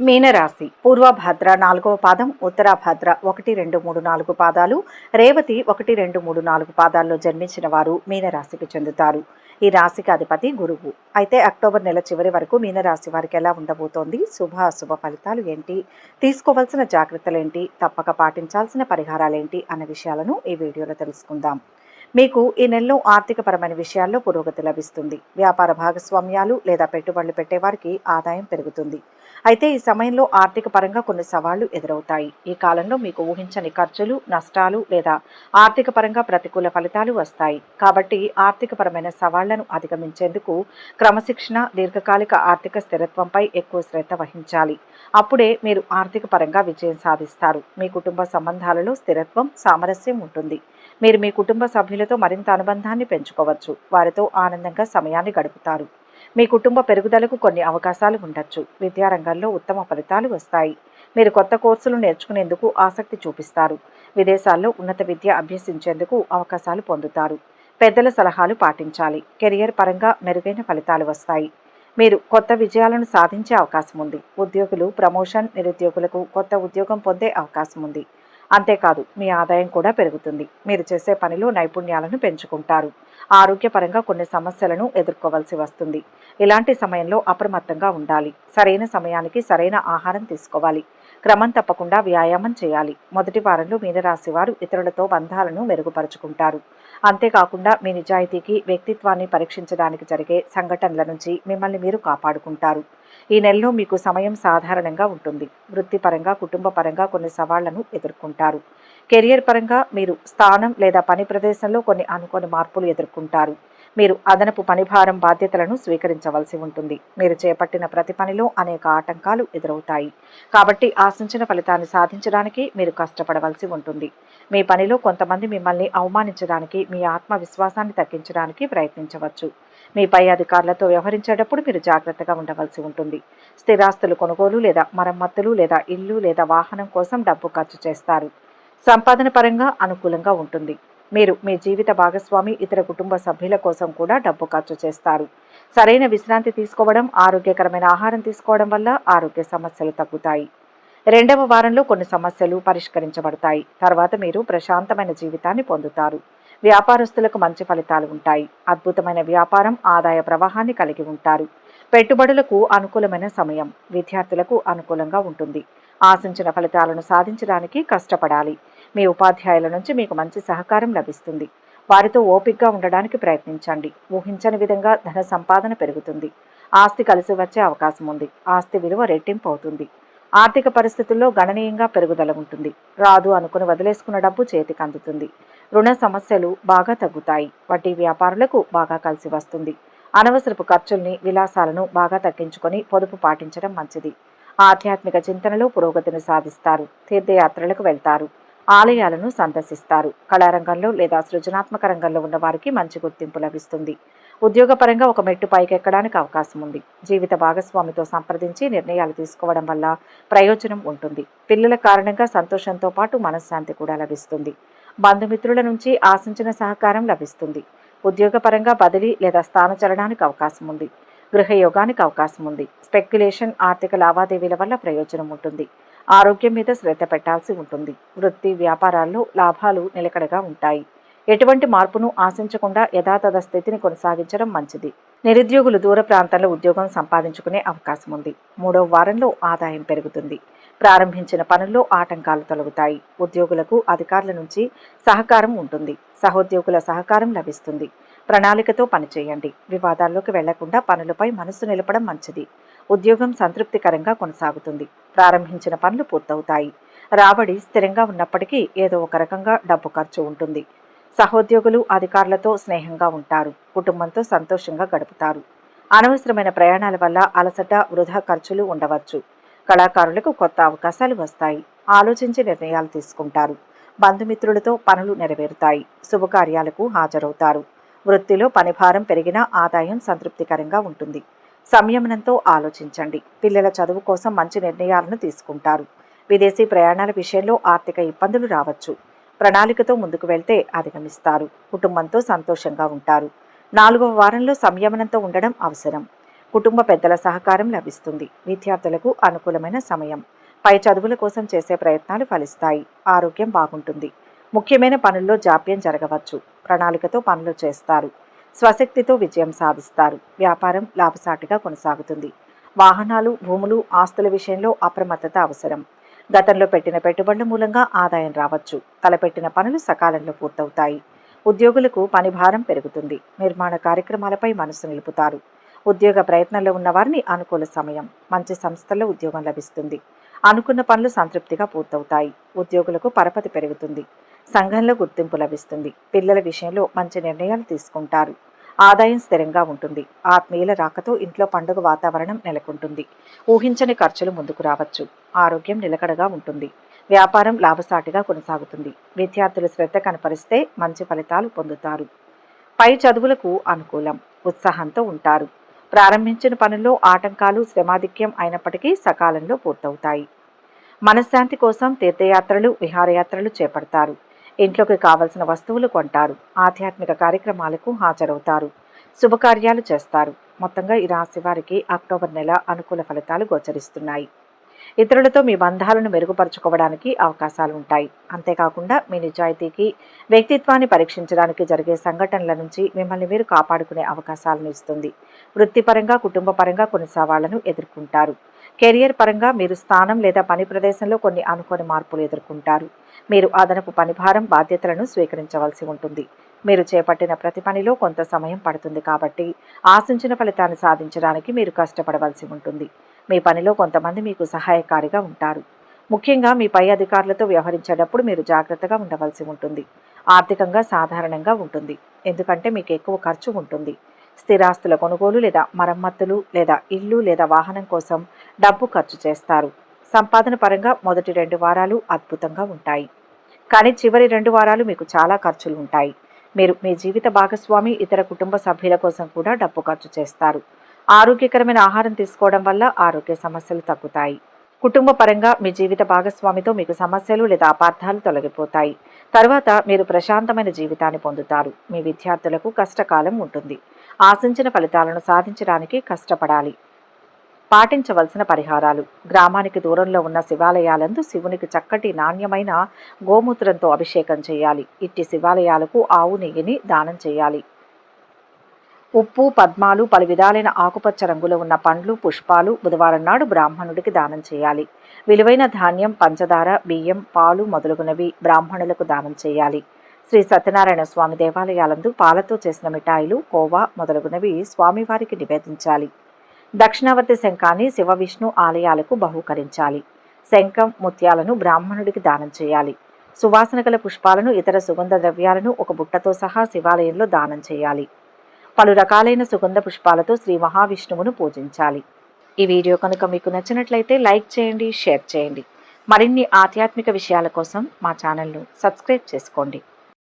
మీనరాశి పూర్వభద్ర నాలుగవ పాదం ఉత్తరాభద్ర ఒకటి రెండు మూడు నాలుగు పాదాలు రేవతి ఒకటి రెండు మూడు నాలుగు పాదాల్లో జన్మించిన వారు మీనరాశికి చెందుతారు. ఈ రాశికి అధిపతి గురువు. అయితే అక్టోబర్ నెల చివరి వరకు మీనరాశి వారికి ఎలా ఉండబోతోంది? శుభ అశుభ ఫలితాలు ఏంటి? తీసుకోవాల్సిన జాగ్రత్తలేంటి తప్పక పాటించాల్సిన పరిహారాలేంటి అన్న విషయాలను ఈ వీడియోలో తెలుసుకుందాం. మీకు ఈ నెలలో ఆర్థికపరమైన విషయాల్లో పురోగతి లభిస్తుంది. వ్యాపార భాగస్వామ్యాలు లేదా పెట్టుబడులు పెట్టేవారికి ఆదాయం పెరుగుతుంది. అయితే ఈ సమయంలో ఆర్థిక పరంగా కొన్ని సవాళ్ళు ఎదురవుతాయి. ఈ కాలంలో మీకు ఊహించని ఖర్చులు నష్టాలు లేదా ఆర్థిక పరంగా ప్రతికూల ఫలితాలు వస్తాయి. కాబట్టి ఆర్థికపరమైన సవాళ్ళను అధిగమించేందుకు క్రమశిక్షణ దీర్ఘకాలిక ఆర్థిక స్థిరత్వంపై ఎక్కువ శ్రద్ధ వహించాలి. అప్పుడే మీరు ఆర్థిక పరంగా విజయం సాధిస్తారు. మీ కుటుంబ సంబంధాలలో స్థిరత్వం సామరస్యం ఉంటుంది. మీరు మీ కుటుంబ సభ్యులతో మరింత అనుబంధాన్ని పెంచుకోవచ్చు. వారితో ఆనందంగా సమయాన్ని గడుపుతారు. మీ కుటుంబ పెరుగుదలకు కొన్ని అవకాశాలు ఉండొచ్చు. విద్యారంగంలో ఉత్తమ ఫలితాలు వస్తాయి. మీరు కొత్త కోర్సులు నేర్చుకునేందుకు ఆసక్తి చూపిస్తారు. విదేశాల్లో ఉన్నత విద్య అభ్యసించేందుకు అవకాశాలు పొందుతారు. పెద్దల సలహాలు పాటించాలి. కెరియర్ పరంగా మెరుగైన ఫలితాలు వస్తాయి. మీరు కొత్త విజయాలను సాధించే అవకాశం ఉంది. ఉద్యోగులు ప్రమోషన్ నిరుద్యోగులకు కొత్త ఉద్యోగం పొందే అవకాశం ఉంది. అంతేకాదు మీ ఆదాయం కూడా పెరుగుతుంది. మీరు చేసే పనిలో నైపుణ్యాలను పెంచుకుంటారు. ఆరోగ్యపరంగా కొన్ని సమస్యలను ఎదుర్కోవాల్సి వస్తుంది. ఇలాంటి సమయంలో అప్రమత్తంగా ఉండాలి. సరైన సమయానికి సరైన ఆహారం తీసుకోవాలి. క్రమం తప్పకుండా వ్యాయామం చేయాలి. మొదటి వారంలో మీనరాశి వారు ఇతరులతో బంధాలను మెరుగుపరుచుకుంటారు. అంతేకాకుండా మీ నిజాయితీకి వ్యక్తిత్వాన్ని పరీక్షించడానికి జరిగే సంఘటనల నుంచి మిమ్మల్ని మీరు కాపాడుకుంటారు. ఈ నెలలో మీకు సమయం సాధారణంగా ఉంటుంది. వృత్తిపరంగా కుటుంబ పరంగా కొన్ని సవాళ్ళను ఎదుర్కొంటారు. కెరియర్ పరంగా మీరు స్థానం లేదా పని ప్రదేశంలో కొన్ని అనుకోని మార్పులు ఎదుర్కొంటారు. మీరు అదనపు పనిభారం బాధ్యతలను స్వీకరించవలసి ఉంటుంది. మీరు చేపట్టిన ప్రతి పనిలో అనేక ఆటంకాలు ఎదురవుతాయి. కాబట్టి ఆశించిన ఫలితాన్ని సాధించడానికి మీరు కష్టపడవలసి ఉంటుంది. మీ పనిలో కొంతమంది మిమ్మల్ని అవమానించడానికి మీ ఆత్మవిశ్వాసాన్ని తగ్గించడానికి ప్రయత్నించవచ్చు. మీ పై అధికారులతో వ్యవహరించేటప్పుడు మీరు జాగ్రత్తగా ఉండవలసి ఉంటుంది. స్థిరాస్తులు కొనుగోలు లేదా మరమ్మతులు లేదా ఇల్లు లేదా వాహనం కోసం డబ్బు ఖర్చు చేస్తారు. సంపాదన పరంగా అనుకూలంగా ఉంటుంది. మీరు మీ జీవిత భాగస్వామి ఇతర కుటుంబ సభ్యుల కోసం కూడా డబ్బు ఖర్చు చేస్తారు. సరైన విశ్రాంతి తీసుకోవడం ఆరోగ్యకరమైన ఆహారం తీసుకోవడం వల్ల ఆరోగ్య సమస్యలు తగ్గుతాయి. రెండవ వారంలో కొన్ని సమస్యలు పరిష్కరించబడతాయి. తర్వాత మీరు ప్రశాంతమైన జీవితాన్ని పొందుతారు. వ్యాపారస్తులకు మంచి ఫలితాలు ఉంటాయి. అద్భుతమైన వ్యాపారం ఆదాయ ప్రవాహాన్ని కలిగి ఉంటారు. పెట్టుబడులకు అనుకూలమైన సమయం విద్యార్థులకు అనుకూలంగా ఉంటుంది. ఆశించిన ఫలితాలను సాధించడానికి కష్టపడాలి. మీ ఉపాధ్యాయుల నుంచి మీకు మంచి సహకారం లభిస్తుంది. వారితో ఓపికగా ఉండడానికి ప్రయత్నించండి. ఊహించని విధంగా ధన సంపాదన పెరుగుతుంది. ఆస్తి కలిసి వచ్చే అవకాశం ఉంది. ఆస్తి విలువ రెట్టింపు అవుతుంది. ఆర్థిక పరిస్థితుల్లో గణనీయంగా పెరుగుదల ఉంటుంది. రాదు అనుకుని వదిలేసుకున్న డబ్బు చేతికి అందుతుంది. రుణ సమస్యలు బాగా తగ్గుతాయి. వడ్డీ వ్యాపారులకు బాగా కలిసి వస్తుంది. అనవసరపు ఖర్చుల్ని విలాసాలను బాగా తగ్గించుకొని పొదుపు పాటించడం మంచిది. ఆధ్యాత్మిక చింతనలో పురోగతిని సాధిస్తారు. తీర్థయాత్రలకు వెళ్తారు. ఆలయాలను సందర్శిస్తారు. కళారంగంలో లేదా సృజనాత్మక రంగంలో ఉన్న వారికి మంచి గుర్తింపు లభిస్తుంది. ఉద్యోగపరంగా ఒక మెట్టు పైకెక్కడానికి అవకాశం ఉంది. జీవిత భాగస్వామితో సంప్రదించి నిర్ణయాలు తీసుకోవడం వల్ల ప్రయోజనం ఉంటుంది. పిల్లల కారణంగా సంతోషంతో పాటు మనశ్శాంతి కూడా లభిస్తుంది. బంధుమిత్రుల నుంచి ఆశించిన సహకారం లభిస్తుంది. ఉద్యోగపరంగా బదిలీ లేదా స్థానచలనానికి అవకాశం ఉంది. గృహయోగానికి అవకాశం ఉంది. స్పెక్యులేషన్ ఆర్థిక లావాదేవీల వల్ల ప్రయోజనం ఉంటుంది. ఆరోగ్యం మీద శ్రద్ధ పెట్టాల్సి ఉంటుంది. వృత్తి వ్యాపారాల్లో లాభాలు నిలకడగా ఉంటాయి. ఎటువంటి మార్పును ఆశించకుండా యథాతథ స్థితిని కొనసాగించడం మంచిది. నిరుద్యోగులు దూర ప్రాంతాల్లో ఉద్యోగం సంపాదించుకునే అవకాశం ఉంది. మూడవ వారంలో ఆదాయం పెరుగుతుంది. ప్రారంభించిన పనుల్లో ఆటంకాలు తొలగుతాయి. ఉద్యోగులకు అధికారుల నుంచి సహకారం ఉంటుంది. సహోద్యోగుల సహకారం లభిస్తుంది. ప్రణాళికతో పనిచేయండి. వివాదాల్లోకి వెళ్ళకుండా పనులపై మనసు నిలపడం మంచిది. ఉద్యోగం సంతృప్తికరంగా కొనసాగుతుంది. ప్రారంభించిన పనులు పూర్తవుతాయి. రాబడి స్థిరంగా ఉన్నప్పటికీ ఏదో ఒక రకంగా డబ్బు ఖర్చు ఉంటుంది. సహోద్యోగులు అధికారులతో స్నేహంగా ఉంటారు. కుటుంబంతో సంతోషంగా గడుపుతారు. అనవసరమైన ప్రయాణాల వల్ల అలసట వృధా ఖర్చులు ఉండవచ్చు. కళాకారులకు కొత్త అవకాశాలు వస్తాయి. ఆలోచించి నిర్ణయాలు తీసుకుంటారు. బంధుమిత్రులతో పనులు నెరవేరుతాయి. శుభకార్యాలకు హాజరవుతారు. వృత్తిలో పనిభారం పెరిగినా ఆదాయం సంతృప్తికరంగా ఉంటుంది. సంయమనంతో ఆలోచించండి. పిల్లల చదువు కోసం మంచి నిర్ణయాలను తీసుకుంటారు. విదేశీ ప్రయాణాల విషయంలో ఆర్థిక ఇబ్బందులు రావచ్చు. ప్రణాళికతో ముందుకు వెళ్తే అధిగమిస్తారు. కుటుంబంతో సంతోషంగా ఉంటారు. నాలుగవ వారంలో సంయమనంతో ఉండడం అవసరం. కుటుంబ పెద్దల సహకారం లభిస్తుంది. విద్యార్థులకు అనుకూలమైన సమయం. పై చదువుల కోసం చేసే ప్రయత్నాలు ఫలిస్తాయి. ఆరోగ్యం బాగుంటుంది. ముఖ్యమైన పనుల్లో జాప్యం జరగవచ్చు. ప్రణాళికతో పనులు చేస్తారు. స్వశక్తితో విజయం సాధిస్తారు. వ్యాపారం లాభసాటిగా కొనసాగుతుంది. వాహనాలు భూములు ఆస్తుల విషయంలో అప్రమత్తత అవసరం. గతంలో పెట్టిన పెట్టుబడుల మూలంగా ఆదాయం రావచ్చు. తలపెట్టిన పనులు సకాలంలో పూర్తవుతాయి. ఉద్యోగులకు పని భారం పెరుగుతుంది. నిర్మాణ కార్యక్రమాలపై మనసు నిలుపుతారు. ఉద్యోగ ప్రయత్నంలో ఉన్నవారిని అనుకూల సమయం మంచి సంస్థల్లో ఉద్యోగం లభిస్తుంది. అనుకున్న పనులు సంతృప్తిగా పూర్తవుతాయి. ఉద్యోగులకు పరపతి పెరుగుతుంది. సంఘంలో గుర్తింపు లభిస్తుంది. పిల్లల విషయంలో మంచి నిర్ణయాలు తీసుకుంటారు. ఆదాయం స్థిరంగా ఉంటుంది. ఆత్మీయుల రాకతో ఇంట్లో పండుగ వాతావరణం నెలకొంటుంది. ఊహించని ఖర్చులు ముందుకు రావచ్చు. ఆరోగ్యం నిలకడగా ఉంటుంది. వ్యాపారం లాభసాటిగా కొనసాగుతుంది. విద్యార్థులు శ్రద్ధ కనపరిస్తే మంచి ఫలితాలు పొందుతారు. పై చదువులకు అనుకూలం ఉత్సాహంతో ఉంటారు. ప్రారంభించిన పనుల్లో ఆటంకాలు శ్రమాధిక్యం అయినప్పటికీ సకాలంలో పూర్తవుతాయి. మనశ్శాంతి కోసం తీర్థయాత్రలు విహారయాత్రలు చేపడతారు. ఇంట్లోకి కావలసిన వస్తువులు కొంటారు. ఆధ్యాత్మిక కార్యక్రమాలకు హాజరవుతారు. శుభకార్యాలు చేస్తారు. మొత్తంగా ఈ రాశి వారికి అక్టోబర్ నెల అనుకూల ఫలితాలు గోచరిస్తున్నాయి. ఇతరులతో మీ బంధాలను మెరుగుపరుచుకోవడానికి అవకాశాలు ఉంటాయి. అంతేకాకుండా మీ నిజాయితీకి వ్యక్తిత్వాన్ని పరీక్షించడానికి జరిగే సంఘటనల నుంచి మిమ్మల్ని మీరు కాపాడుకునే అవకాశాలను ఇస్తుంది. వృత్తిపరంగా కుటుంబపరంగా కొన్ని సవాళ్ళను ఎదుర్కొంటారు. కెరియర్ పరంగా మీరు స్థానం లేదా పని ప్రదేశంలో కొన్ని అనుకోని మార్పులు ఎదుర్కొంటారు. మీరు అదనపు పనిభారం బాధ్యతలను స్వీకరించవలసి ఉంటుంది. మీరు చేపట్టిన ప్రతి పనిలో కొంత సమయం పడుతుంది కాబట్టి ఆశించిన ఫలితాన్ని సాధించడానికి మీరు కష్టపడవలసి ఉంటుంది. మీ పనిలో కొంతమంది మీకు సహాయకారిగా ఉంటారు. ముఖ్యంగా మీ పై అధికారులతో వ్యవహరించేటప్పుడు మీరు జాగ్రత్తగా ఉండవలసి ఉంటుంది. ఆర్థికంగా సాధారణంగా ఉంటుంది. ఎందుకంటే మీకు ఎక్కువ ఖర్చు ఉంటుంది. స్థిరాస్తుల కొనుగోలు లేదా మరమ్మతులు లేదా ఇల్లు లేదా వాహనం కోసం డబ్బు ఖర్చు చేస్తారు. సంపాదన పరంగా మొదటి రెండు వారాలు అద్భుతంగా ఉంటాయి. కానీ చివరి రెండు వారాలు మీకు చాలా ఖర్చులు ఉంటాయి. మీరు మీ జీవిత భాగస్వామి ఇతర కుటుంబ సభ్యుల కోసం కూడా డబ్బు ఖర్చు చేస్తారు. ఆరోగ్యకరమైన ఆహారం తీసుకోవడం వల్ల ఆరోగ్య సమస్యలు తగ్గుతాయి. కుటుంబ పరంగా మీ జీవిత భాగస్వామితో మీకు సమస్యలు లేదా అపార్థాలు తొలగిపోతాయి. తర్వాత మీరు ప్రశాంతమైన జీవితాన్ని పొందుతారు. మీ విద్యార్థులకు కష్టకాలం ఉంటుంది. ఆశించిన ఫలితాలను సాధించడానికి కష్టపడాలి. పాటించవలసిన పరిహారాలు. గ్రామానికి దూరంలో ఉన్న శివాలయాలందు శివునికి చక్కటి నాణ్యమైన గోమూత్రంతో అభిషేకం చేయాలి. ఇట్టి శివాలయాలకు ఆవు నెయ్యిని దానం చేయాలి. ఉప్పు పద్మాలు పలు విధాలైన ఆకుపచ్చ రంగులో ఉన్న పండ్లు పుష్పాలు బుధవారం నాడు బ్రాహ్మణుడికి దానం చేయాలి. విలువైన ధాన్యం పంచదార బియ్యం పాలు మొదలగునవి బ్రాహ్మణులకు దానం చేయాలి. శ్రీ సత్యనారాయణ స్వామి దేవాలయాలందు పాలతో చేసిన మిఠాయిలు కోవా మొదలగునవి స్వామివారికి నివేదించాలి. దక్షిణావర్తి శంఖాన్ని శివ విష్ణు ఆలయాలకు బహూకరించాలి. శంఖం ముత్యాలను బ్రాహ్మణుడికి దానం చేయాలి. సువాసన గల పుష్పాలను ఇతర సుగంధ ద్రవ్యాలను ఒక బుట్టతో సహా శివాలయంలో దానం చేయాలి. పలు రకాలైన సుగంధ పుష్పాలతో శ్రీ మహావిష్ణువును పూజించాలి. ఈ వీడియో కనుక మీకు నచ్చినట్లయితే లైక్ చేయండి షేర్ చేయండి. మరిన్ని ఆధ్యాత్మిక విషయాల కోసం మా ఛానల్ను సబ్స్క్రైబ్ చేసుకోండి.